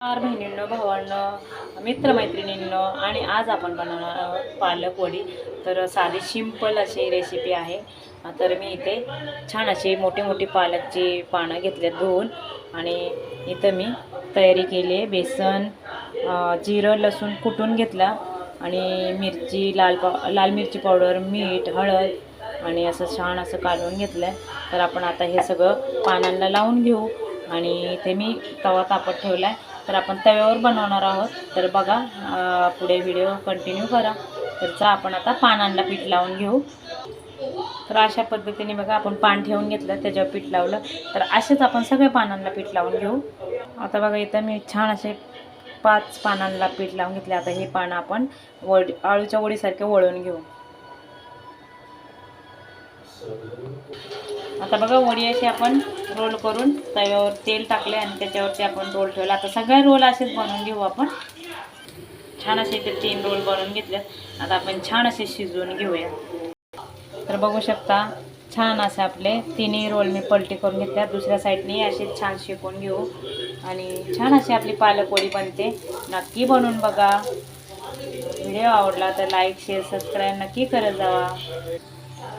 चार बहिणींनो भावांनो मित्रमैत्रिणींनो आणि आज आपण बनवणार आहोत पालक वडी तर साधी सिंपल अशी रेसिपी आहे. तर मी इथे छान अशी मोठी मोठी पालकची पानं घेतल्यात धुवून. आणि इथं मी तयारी केली आहे. बेसन जिरं लसूण कुटून घेतला. आणि मिरची लाल पा लाल मिरची पावडर मीठ हळद आणि असं छान असं कालवून घेतलं आहे तर आपण आता हे सगळं पानांना लावून घेऊ. आणि इथे मी तवा तापत ठेवला आहे तर आपण तव्यावर बनवणार आहोत. तर बघा पुढे व्हिडिओ कंटिन्यू करा. तर आपण आता पानांना पीठ लावून घेऊ. तर अशा पद्धतीने बघा आपण पान ठेवून घेतलं त्याच्यावर पीठ लावलं. तर असेच आपण सगळ्या पानांना पीठ लावून घेऊ. आता बघा इथं मी छान असे पाच पानांना पीठ लावून घेतले. आता हे पानं आपण वड आळूच्या वडीसारखे वळून घेऊ. आता बघा वडी अशी आपण रोल करून तव्यावर तेल टाकले आणि त्याच्यावरती आपण रोल ठेवला. आता सगळे रोल असेच बनवून घेऊ आपण. छान असे ते तीन रोल बनवून घेतले आता आपण छान असे शिजवून घेऊया. तर बघू शकता छान असे आपले तिन्ही रोल मी पलटी करून घेतल्या. दुसऱ्या साईडने असे छान शेकून घेऊ. आणि छान अशी आपली पालक बनते. नक्की बनवून बघा. व्हिडिओ आवडला तर लाईक शेअर सबस्क्राईब नक्की करत जावा.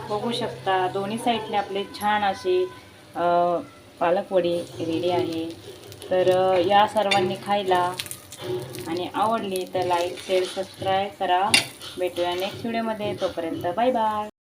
बघू शकता दोन्ही साईडने आपले छान अशी पालकवडी पालक वडी रेडी आहे. तर या सर्वांनी खायला आणि आवडली तर लाईक शेअर सबस्क्राईब करा. भेटूया नेक्स्ट व्हिडिओमध्ये तोपर्यंत बाय बाय